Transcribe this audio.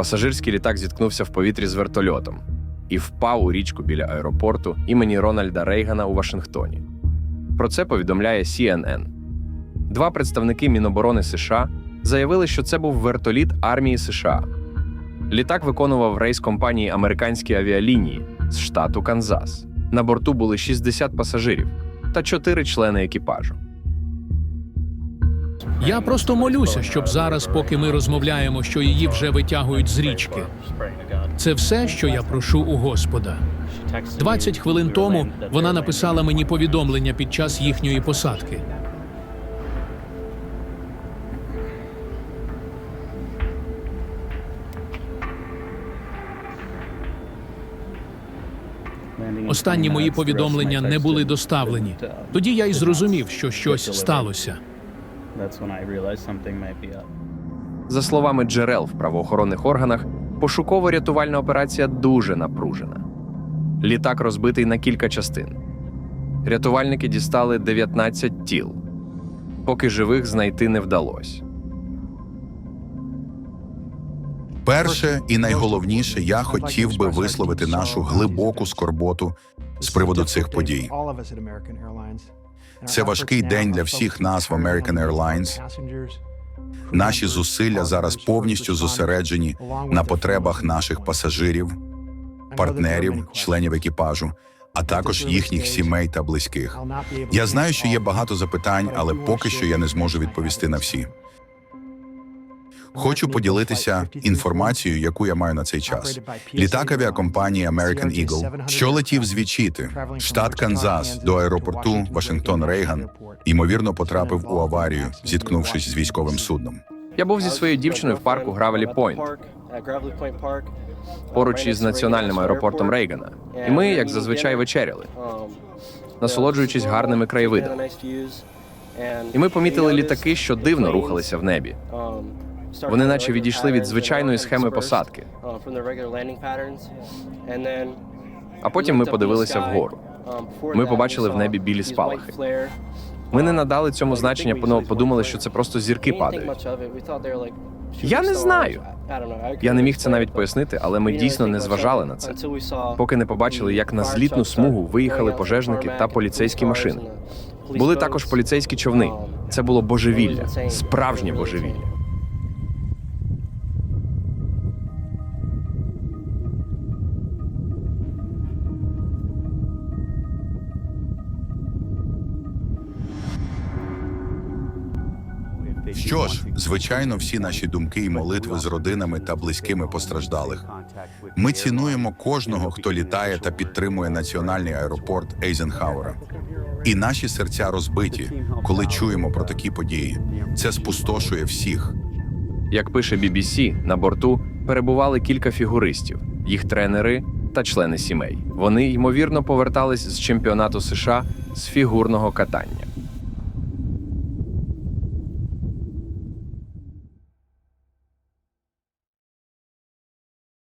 Пасажирський літак зіткнувся в повітрі з вертольотом і впав у річку біля аеропорту імені Рональда Рейгана у Вашингтоні. Про це повідомляє CNN. Два представники Міноборони США заявили, що це був вертоліт армії США. Літак виконував рейс компанії Американські авіалінії з штату Канзас. На борту були 60 пасажирів та 4 члени екіпажу. Я просто молюся, щоб зараз, поки ми розмовляємо, що її вже витягують з річки. Це все, що я прошу у Господа. 20 хвилин тому вона написала мені повідомлення під час їхньої посадки. Останні мої повідомлення не були доставлені. Тоді я й зрозумів, що щось сталося. That's when I realized something might be up. За словами джерел в правоохоронних органах, пошуково-рятувальна операція дуже напружена. Літак розбитий на кілька частин. Рятувальники дістали 19 тіл, поки живих знайти не вдалося. Перше і найголовніше, я хотів би висловити нашу глибоку скорботу з приводу цих подій. Це важкий день для всіх нас в American Airlines. Наші зусилля зараз повністю зосереджені на потребах наших пасажирів, партнерів, членів екіпажу, а також їхніх сімей та близьких. Я знаю, що є багато запитань, але поки що я не зможу відповісти на всі. Хочу поділитися інформацією, яку я маю на цей час. Літак авіакомпанії American Eagle, що летів з Вічіти, штат Канзас, до аеропорту Вашингтон Рейган, ймовірно, потрапив у аварію, зіткнувшись з військовим судном. Я був зі своєю дівчиною в парку Гравелі Пойнт поруч із національним аеропортом Рейгана. І ми, як зазвичай, вечеряли, насолоджуючись гарними краєвидами. І ми помітили літаки, що дивно рухалися в небі. Вони наче відійшли від звичайної схеми посадки. А потім ми подивилися вгору. Ми побачили в небі білі спалахи. Ми не надали цьому значення, но подумали, що це просто зірки падають. Я не знаю. Я не міг це навіть пояснити, але ми дійсно не зважали на це, поки не побачили, як на злітну смугу виїхали пожежники та поліцейські машини. Були також поліцейські човни. Це було божевілля, справжнє божевілля. Що ж, звичайно, всі наші думки і молитви з родинами та близькими постраждалих. Ми цінуємо кожного, хто літає та підтримує національний аеропорт Ейзенхауера. І наші серця розбиті, коли чуємо про такі події. Це спустошує всіх. Як пише BBC, на борту перебували кілька фігуристів, їх тренери та члени сімей. Вони ймовірно повертались з чемпіонату США з фігурного катання.